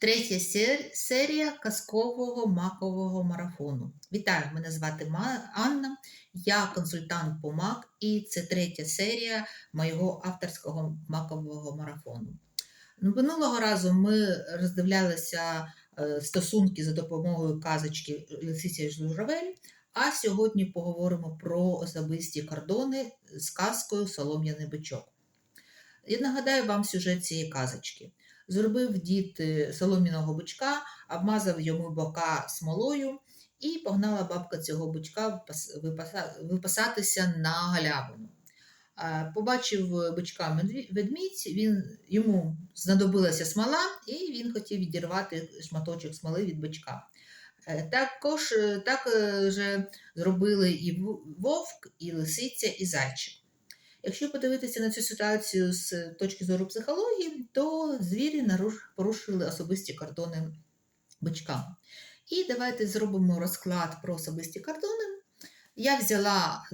Третя серія казкового макового марафону. Вітаю, мене звати Анна, я консультант по МАК, і це третя серія моєго авторського макового марафону. Ну, Минулого разу ми роздивлялися е, стосунки за допомогою казочки Лисиця Журавель, а сьогодні поговоримо про особисті кордони з казкою Солом'яний бичок. Я нагадаю вам сюжет цієї казочки. Зробив дід е, солом'яного бичка, обмазав йому бока смолою і погнала бабка цього бичка випасатися на галявину. Е, Побачив бичка медві- ведмідь, він, йому знадобилася смола, і він хотів відірвати шматочок смоли від бичка. Е, Також е, так е, же зробили і вовк, і лисиця, і зайчик. Якщо подивитися на цю ситуацію з точки зору психології, то звірі порушили особисті кордони бичка. І давайте зробимо розклад про особисті кордони. Я взяла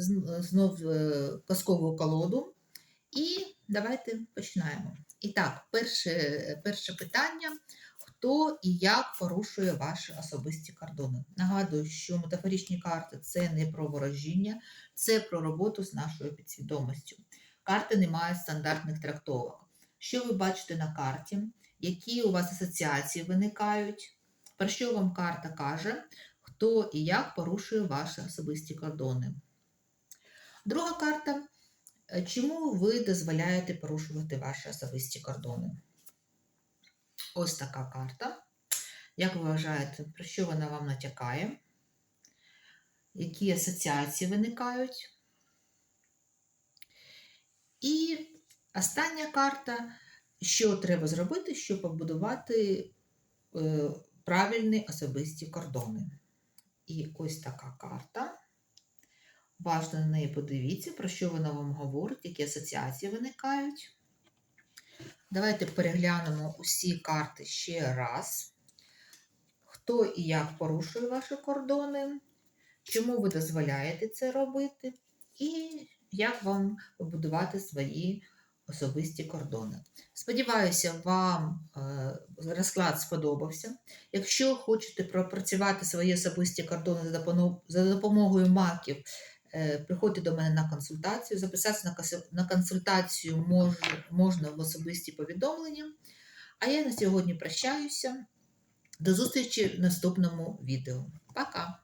знов е, казкову колоду, і давайте починаємо. І так, перше, перше питання: хто і як порушує ваші особисті кордони? Нагадую, що метафоричні карти це не про ворожіння, це про роботу з нашою підсвідомістю. Карти не мають стандартних трактовок. Що ви бачите на карті? Які у вас асоціації виникають? Про що вам карта каже? Хто і як порушує ваші особисті кордони? Друга карта. Е, Чому ви дозволяєте порушувати ваші особисті кордони? Ось така карта. Як ви вважаєте, про що вона вам натякає? Які асоціації виникають? І остання карта, що треба зробити, щоб побудувати е, правильні особисті кордони. І ось така карта. Важно на неї подивіться, про що вона вам говорить, які асоціації виникають. Давайте переглянемо усі карти ще раз. Хто і як порушує ваші кордони, чому ви дозволяєте це робити, і як вам побудувати свої особисті кордони. Сподіваюся, вам е, розклад сподобався. Якщо хочете пропрацювати свої особисті кордони за допомогою маків, приходьте до мене на консультацію. Записатися на консультацію можна в особисті повідомлення. А я на сьогодні прощаюся. До зустрічі в наступному відео. Пока!